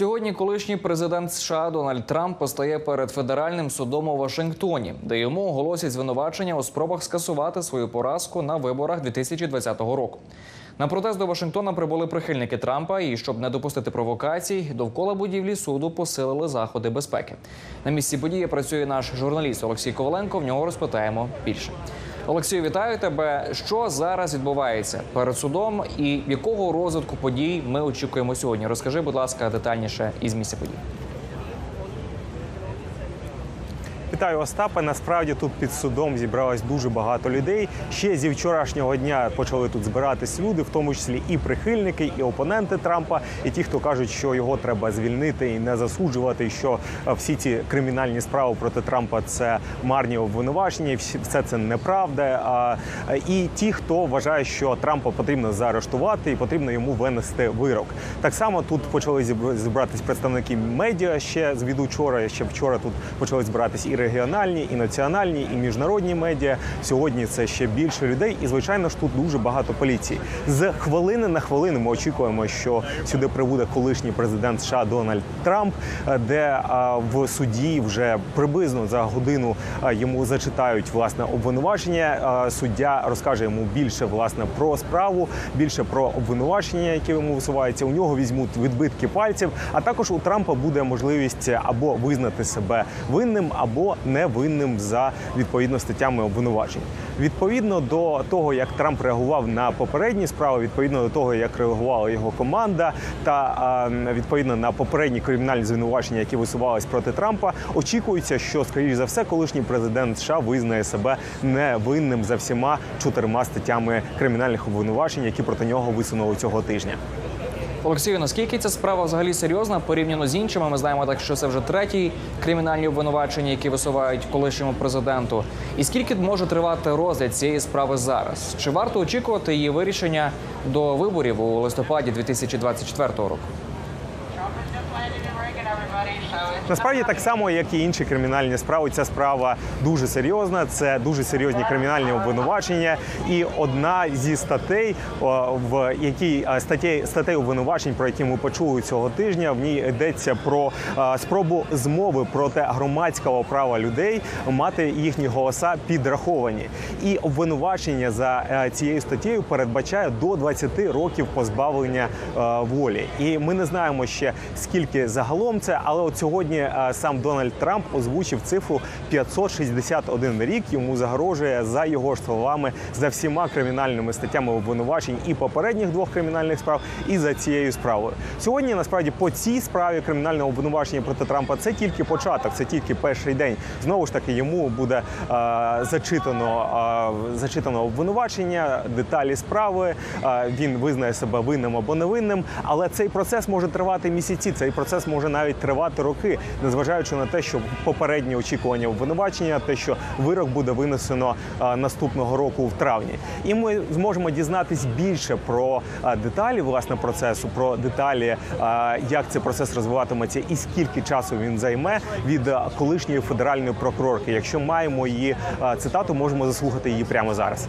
Сьогодні колишній президент США Дональд Трамп постає перед федеральним судом у Вашингтоні, де йому оголосять звинувачення у спробах скасувати свою поразку на виборах 2020 року. На протест до Вашингтона прибули прихильники Трампа, і щоб не допустити провокацій, довкола будівлі суду посилили заходи безпеки. На місці події працює наш журналіст Олексій Коваленко. В нього розпитаємо більше. Олексію, вітаю тебе. Що зараз відбувається перед судом, і якого розвитку подій ми очікуємо сьогодні? Розкажи, будь ласка, детальніше із місця подій. Вітаю Остапа. Насправді тут під судом зібралось дуже багато людей. Ще зі вчорашнього дня почали тут збиратись люди, в тому числі і прихильники, і опоненти Трампа, і ті, хто кажуть, що його треба звільнити і не засуджувати, і що е, всі ці кримінальні справи проти Трампа це марні обвинувачення, все це неправда. І ті, хто вважає, що Трампа потрібно заарештувати і потрібно йому винести вирок. Так само тут почали зіб- зібратись представники медіа ще з від учора. Ще вчора тут почали збиратись і регіональні, і національні, і міжнародні медіа. Сьогодні це ще більше людей, і звичайно ж тут дуже багато поліції. З хвилини на хвилину ми очікуємо, що сюди прибуде колишній президент США Дональд Трамп, е, де в суді вже приблизно за годину йому зачитають власне обвинувачення. Суддя розкаже йому більше власне про справу, більше про обвинувачення, які йому висуваються. У нього візьмуть відбитки пальців. А також у Трампа буде можливість або визнати себе винним, або невинним за відповідно статтями обвинувачень. Відповідно до того, як Трамп реагував на попередні справи, відповідно до того, як реагувала його команда, та відповідно на попередні кримінальні звинувачення, які висувались проти Трампа, очікується, що скоріш за все, колишній президент США визнає себе невинним за всіма чотирма статтями кримінальних обвинувачень, які проти нього висунули цього тижня. Олексію, наскільки ця справа взагалі серйозна порівняно з іншими? Ми знаємо так, що це вже третій кримінальні обвинувачення, які висувають колишньому президенту. І скільки може тривати розгляд цієї справи зараз? Чи варто очікувати її вирішення до виборів у листопаді 2024 року? Насправді так само, як і інші кримінальні справи, ця справа дуже серйозна. Це дуже серйозні кримінальні обвинувачення. І одна зі статей, в якій а, статей статей обвинувачень, про які ми почули цього тижня, в ній йдеться про спробу змови проти громадського права людей мати їхні голоса підраховані. І обвинувачення за е, цією статтєю передбачає до 20 років позбавлення е, волі. І ми не знаємо ще скільки загалом це, але от сьогодні е, сам Дональд Трамп озвучив цифру 561 рік. Йому загрожує за його словами за всіма кримінальними статтями обвинувачень і попередніх двох кримінальних справ, і за цією справою. Сьогодні насправді по цій справі кримінального обвинувачення проти Трампа це тільки початок, це тільки перший день. Знову ж таки, йому буде е, зачитано, е, зачитано обвинувачення, деталі справи. Е, він визнає себе винним або невинним. Але цей процес може тривати місяці. Цей процес може навіть тривати роки, незважаючи на те, що попередні очікування обвинувачення, те, що вирок буде винесено е, наступного року в травні, і ми зможемо дізнатись більше про е, деталі власне процесу, про деталі, е, як цей процес розвиватиметься і скільки часу він займе від колишньої федеральної прокурорки. Якщо маємо її цитату, можемо заслухати її прямо зараз.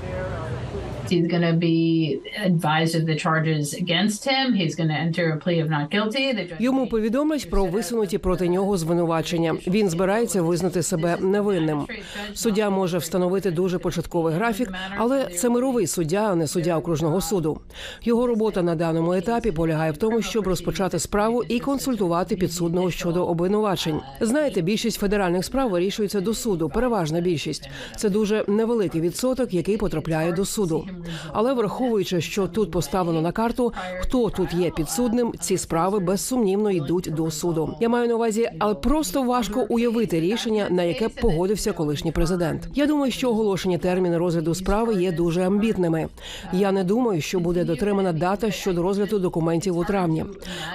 He's going to be advised of the charges against him. He's going to enter a plea of not guilty. Йому повідомлять про висунуті проти нього звинувачення. Він збирається визнати себе невинним. Суддя може встановити дуже початковий графік, але це мировий суддя, а не суддя окружного суду. Його робота на даному етапі полягає в тому, щоб розпочати справу і консультувати підсудного щодо обвинувачень. Знаєте, більшість федеральних справ вирішується до суду. Переважна більшість це дуже невеликий відсоток, який потрапляє до суду. Але враховуючи, що тут поставлено на карту, хто тут є підсудним, ці справи безсумнівно йдуть до суду. Я маю на увазі, але просто важко уявити рішення, на яке погодився колишній президент. Я думаю, що оголошені терміни розгляду справи є дуже амбітними. Я не думаю, що буде дотримана дата щодо розгляду документів у травні.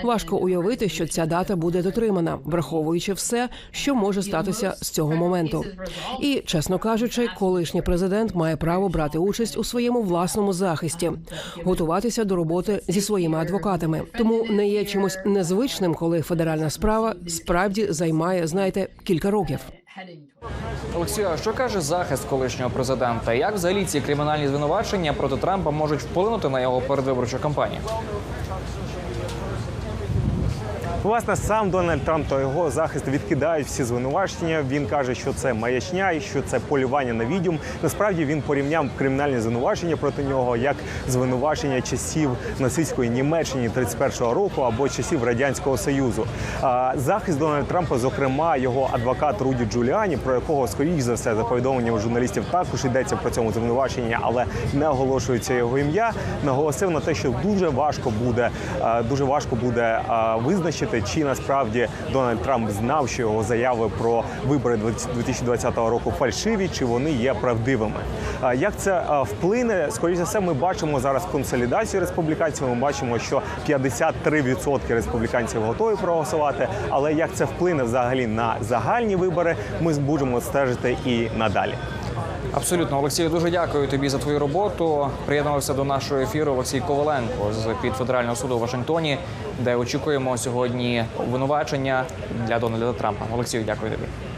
Важко уявити, що ця дата буде дотримана, враховуючи все, що може статися з цього моменту. І чесно кажучи, колишній президент має право брати участь у своєму власному захисті, готуватися до роботи зі своїми адвокатами. Тому не є чимось незвичним, коли федеральна справа справді займає, знаєте, кілька років. Олексію, а що каже захист колишнього президента? Як взагалі ці кримінальні звинувачення проти Трампа можуть вплинути на його передвиборчу кампанію? Власне, сам Дональд Трамп та його захист відкидають всі звинувачення. Він каже, що це маячня і що це полювання на відьом. Насправді він порівняв кримінальні звинувачення проти нього як звинувачення часів нацистської Німеччини 31-го року або часів радянського союзу. Захист Дональда Трампа, зокрема, його адвокат Руді Джуліані, про якого скоріш за все за повідомленням журналістів також йдеться про цьому звинуваченні, але не оголошується його ім'я. Наголосив на те, що дуже важко буде дуже важко буде е, визначити, чи насправді Дональд Трамп знав, що його заяви про вибори 2020 року фальшиві, чи вони є правдивими. Як це вплине? Скоріше за все, ми бачимо зараз консолідацію республіканців. Ми бачимо, що 53% республіканців готові проголосувати. Але як це вплине взагалі на загальні вибори, ми будемо стежити і надалі. Абсолютно, Олексію, дуже дякую тобі за твою роботу. Приєднувався до нашого ефіру Олексій Коваленко з під федерального суду у Вашингтоні, де очікуємо сьогодні обвинувачення для Дональда Трампа. Олексію, дякую тобі.